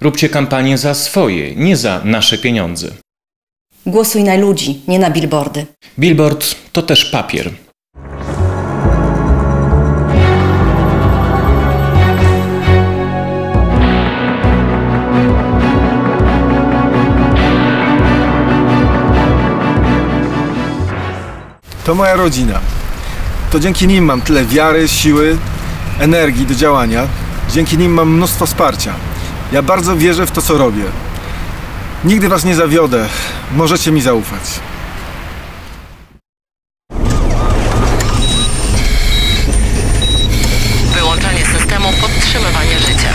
Róbcie kampanię za swoje, nie za nasze pieniądze. Głosuj na ludzi, nie na billboardy. Billboard to też papier. To moja rodzina. To dzięki nim mam tyle wiary, siły, energii do działania. Dzięki nim mam mnóstwo wsparcia. Ja bardzo wierzę w to, co robię. Nigdy was nie zawiodę. Możecie mi zaufać. Wyłączenie systemu podtrzymywania życia.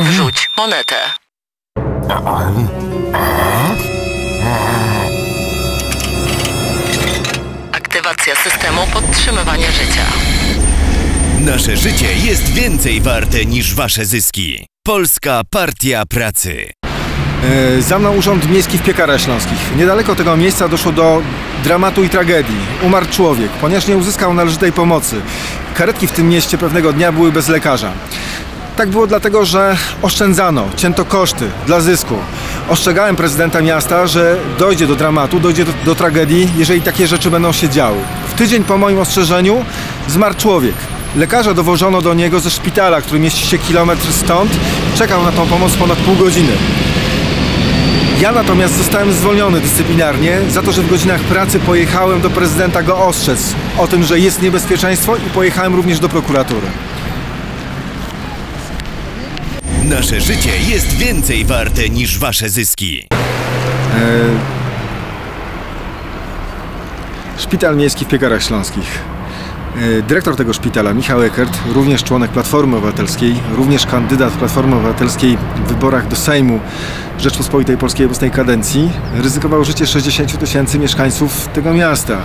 Wrzuć monetę. Systemu podtrzymywania życia. Nasze życie jest więcej warte niż wasze zyski. Polska Partia Pracy. E, za mną Urząd Miejski w Piekarach Śląskich. Niedaleko tego miejsca doszło do dramatu i tragedii. Umarł człowiek, ponieważ nie uzyskał należytej pomocy. Karetki w tym mieście pewnego dnia były bez lekarza. Tak było dlatego, że oszczędzano, cięto koszty dla zysku. Ostrzegałem prezydenta miasta, że dojdzie do dramatu, dojdzie do, do tragedii, jeżeli takie rzeczy będą się działy. W tydzień po moim ostrzeżeniu zmarł człowiek. Lekarza dowożono do niego ze szpitala, który mieści się kilometr stąd. Czekał na tą pomoc ponad pół godziny. Ja natomiast zostałem zwolniony dyscyplinarnie za to, że w godzinach pracy pojechałem do prezydenta go ostrzec o tym, że jest niebezpieczeństwo i pojechałem również do prokuratury. Nasze życie jest więcej warte niż wasze zyski. Szpital Miejski w Piekarach Śląskich. E, Dyrektor tego szpitala, Michał Eckert, również członek Platformy Obywatelskiej, również kandydat Platformy Obywatelskiej w wyborach do Sejmu Rzeczpospolitej Polskiej obecnej kadencji, ryzykował życie 60 tysięcy mieszkańców tego miasta.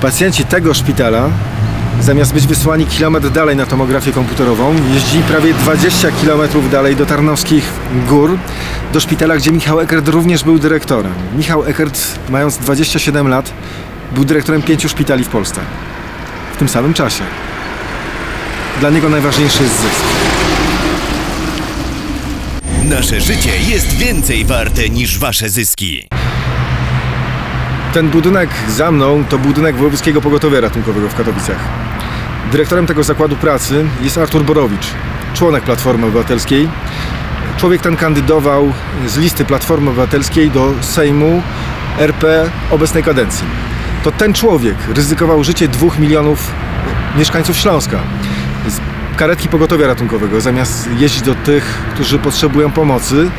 Pacjenci tego szpitala, zamiast być wysłani kilometr dalej na tomografię komputerową, jeździli prawie 20 kilometrów dalej do Tarnowskich Gór, do szpitala, gdzie Michał Eckert również był dyrektorem. Michał Eckert, mając 27 lat, był dyrektorem pięciu szpitali w Polsce w tym samym czasie. Dla niego najważniejszy jest zysk. Nasze życie jest więcej warte niż wasze zyski. Ten budynek za mną to budynek Wojewódzkiego Pogotowia Ratunkowego w Katowicach. Dyrektorem tego zakładu pracy jest Artur Borowicz, członek Platformy Obywatelskiej. Człowiek ten kandydował z listy Platformy Obywatelskiej do Sejmu RP obecnej kadencji. To ten człowiek ryzykował życie dwóch milionów mieszkańców Śląska. Karetki pogotowia ratunkowego, zamiast jeździć do tych, którzy potrzebują pomocy,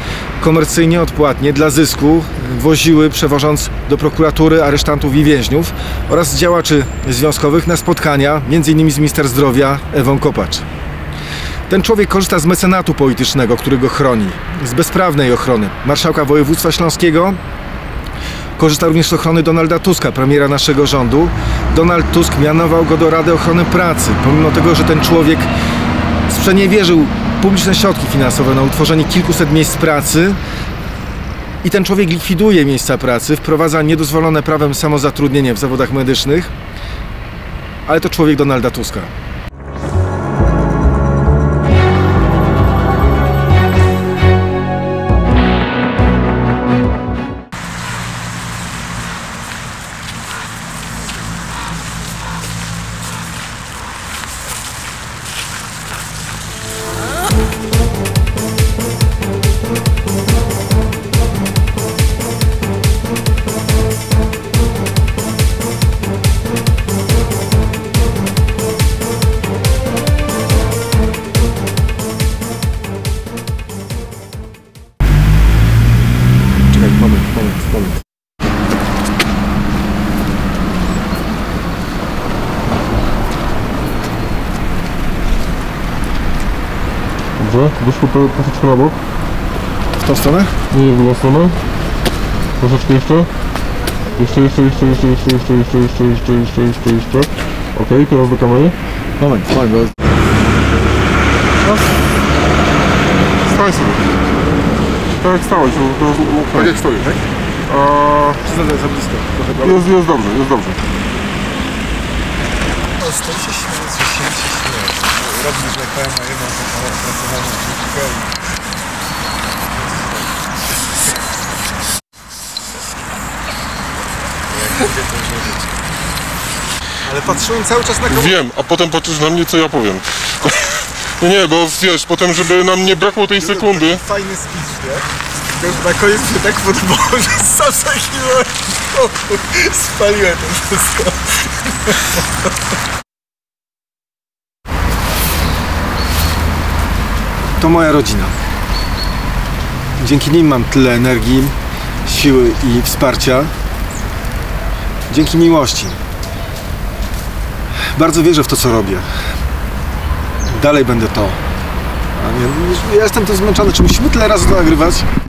komercyjnie, odpłatnie, dla zysku, woziły, przewożąc do prokuratury aresztantów i więźniów oraz działaczy związkowych na spotkania, m.in. z minister zdrowia Ewą Kopacz. Ten człowiek korzysta z mecenatu politycznego, który go chroni, z bezprawnej ochrony marszałka województwa śląskiego, korzysta również z ochrony Donalda Tuska, premiera naszego rządu. Donald Tusk mianował go do Rady Ochrony Pracy, pomimo tego, że ten człowiek sprzeniewierzył publiczne środki finansowe na utworzenie kilkuset miejsc pracy i ten człowiek likwiduje miejsca pracy, wprowadza niedozwolone prawem samozatrudnienie w zawodach medycznych, ale to człowiek Donalda Tuska. Moment, moment, moment. Dobrze, wyszło to troszeczkę na bok. W tą stronę? Nie, w drugą stronę. Troszeczkę jeszcze. Jeszcze, jeszcze, jeszcze, jeszcze, jeszcze, jeszcze, jeszcze, jeszcze, jeszcze, jeszcze, jeszcze, jeszcze. Okej, teraz do kamery. Moment, moment, bo Stań sobie. Tak jak stałeś, to, to, to, tak jak stoisz. A, za, za blisko. Jest, jest dobrze, jest dobrze. Się śmiać, się śmiać. Robisz, tak powiem, na jedną taką opracowaną sztuczkę i... Jak. Ale patrzyłem cały czas na kogoś. Wiem, a potem patrzysz na mnie, co ja powiem. No nie, bo wiesz, potem, żeby nam nie brakło tej sekundy. Fajny speech, nie? Tylko, że na koniec mnie tak podobało, że sam zakiwałem Spaliłem to wszystko. To moja rodzina. Dzięki nim mam tyle energii, siły i wsparcia. Dzięki miłości. Bardzo wierzę w to, co robię. Dalej będę to. Nie, ja jestem tym zmęczony. Czy musimy tyle razy to nagrywać?